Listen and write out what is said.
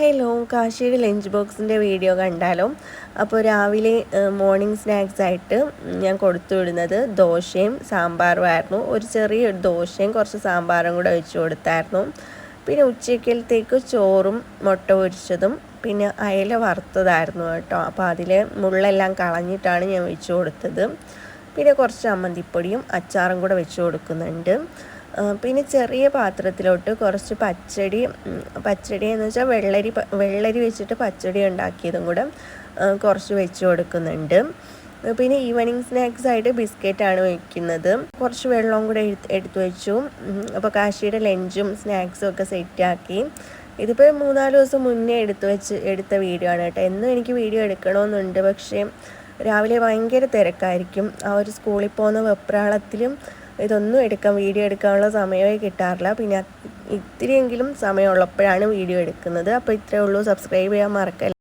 Hello കാശിയുടെ lunch ബോക്സിന്റെ video കണ്ടാലോ? അപ്പോൾ രാവിലെ മോർണിംഗ് സ്നാക്സ് ആയിട്ട് ഞാൻ കൊടുത്തു വിടുന്നത് ദോശയും സാമ്പാറും ആയിരുന്നു. ഒരു ചെറിയ ദോശയും കുറച്ച് സാമ്പാറും കൂടെ വെച്ച് കൊടുത്തായിരുന്നു. പിന്നെ ഉച്ചക്കലത്തേക്ക് ചോറും മുട്ട പൊരിച്ചതും പിന്നെ അയല വറുത്തതായിരുന്നു കേട്ടോ. അപ്പോൾ അതിൽ മുള്ളെല്ലാം കളഞ്ഞിട്ടാണ് ഞാൻ വെച്ച് കൊടുത്തത്. പിന്നെ കുറച്ച് അമ്മന്തിപ്പൊടിയും അച്ചാറും കൂടെ വെച്ച് കൊടുക്കുന്നുണ്ട്. പിന്നെ ചെറിയ പാത്രത്തിലോട്ട് കുറച്ച് പച്ചടി പച്ചടി എന്ന് വെച്ചാൽ വെള്ളരി വെള്ളരി വെച്ചിട്ട് പച്ചടി ഉണ്ടാക്കിയതും കൂടെ കുറച്ച് വെച്ച് കൊടുക്കുന്നുണ്ട്. പിന്നെ ഈവനിങ് സ്നാക്സ് ആയിട്ട് ബിസ്ക്കറ്റാണ് വയ്ക്കുന്നത് കുറച്ച് വെള്ളവും കൂടെ എടുത്തു വെച്ചു. അപ്പോൾ കാശിയുടെ ലഞ്ചും സ്നാക്സും ഒക്കെ സെറ്റാക്കി ഇതിപ്പോൾ മൂന്നാൽ ദിവസം മുന്നേ എടുത്തു വെച്ച് എടുത്ത വീഡിയോ ആണ് കേട്ടോ. എന്നും എനിക്ക് വീഡിയോ എടുക്കണമെന്നുണ്ട്. പക്ഷേ രാവിലെ ഭയങ്കര തിരക്കായിരിക്കും. ആ ഒരു സ്കൂളിൽ പോകുന്ന വെപ്രാളത്തിലും ഇതൊന്നും എടുക്കാൻ വീഡിയോ എടുക്കാനുള്ള സമയമേ കിട്ടാറില്ല. പിന്നെ ഇത്തിരിയെങ്കിലും സമയമുള്ളപ്പോഴാണ് വീഡിയോ എടുക്കുന്നത്. അപ്പോൾ ഇത്രയേ ഉള്ളൂ. സബ്സ്ക്രൈബ് ചെയ്യാൻ മറക്കല്ല.